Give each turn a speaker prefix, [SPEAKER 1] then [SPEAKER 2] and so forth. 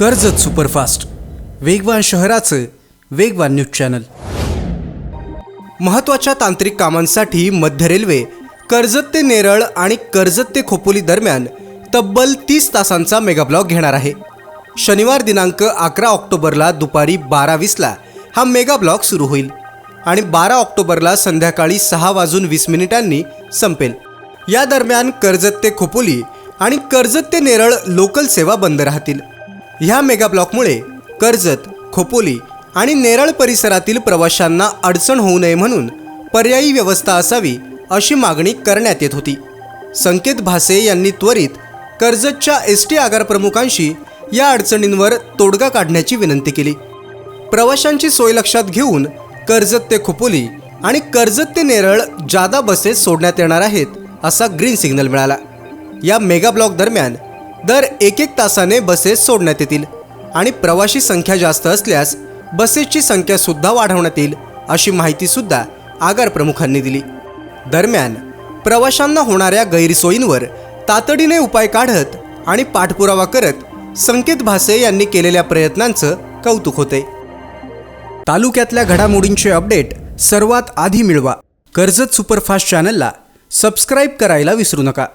[SPEAKER 1] Karjat superfast. वेगवान शहराचं वेगवान न्यूज चॅनल. महत्त्वाच्या तांत्रिक कामांसाठी मध्य रेल्वे कर्जत ते नेरळ आणि कर्जत ते खोपोली दरम्यान तब्बल तीस तासांचा मेगाब्लॉक घेणार आहे. शनिवार दिनांक अकरा ऑक्टोबरला दुपारी बारा वीसला हा मेगाब्लॉक सुरू होईल आणि बारा ऑक्टोबरला संध्याकाळी सहा वाजून वीस मिनिटांनी संपेल. या दरम्यान कर्जत ते खोपोली आणि कर्जत ते नेरळ लोकल सेवा बंद राहतील. ह्या मेगाब्लॉकमुळे कर्जत खोपोली आणि नेरळ परिसरातील प्रवाशांना अडचण होऊ नये म्हणून पर्यायी व्यवस्था असावी अशी मागणी करण्यात येत होती. संकेत भासे यांनी त्वरित कर्जतच्या एस टी आगारप्रमुखांशी या अडचणींवर तोडगा काढण्याची विनंती केली. प्रवाशांची सोय लक्षात घेऊन कर्जत ते खोपोली आणि कर्जत ते नेरळ जादा बसेस सोडण्यात येणार आहेत असा ग्रीन सिग्नल मिळाला. या मेगा ब्लॉक दरम्यान दर एक एक तासाने बसेस सोडण्यात येतील आणि प्रवाशी संख्या जास्त असल्यास बसेसची संख्या सुद्धा वाढवण्यात येईल अशी माहिती सुद्धा आगार प्रमुखांनी दिली. दरम्यान प्रवाशांना होणाऱ्या गैरसोयींवर तातडीने उपाय काढत आणि पाठपुरावा करत संकेत भासे यांनी केलेल्या प्रयत्नांचं कौतुक होते. तालुक्यातल्या घडामोडींचे अपडेट सर्वात आधी मिळवा. कर्जत सुपरफास्ट चॅनलला सबस्क्राईब करायला विसरू नका.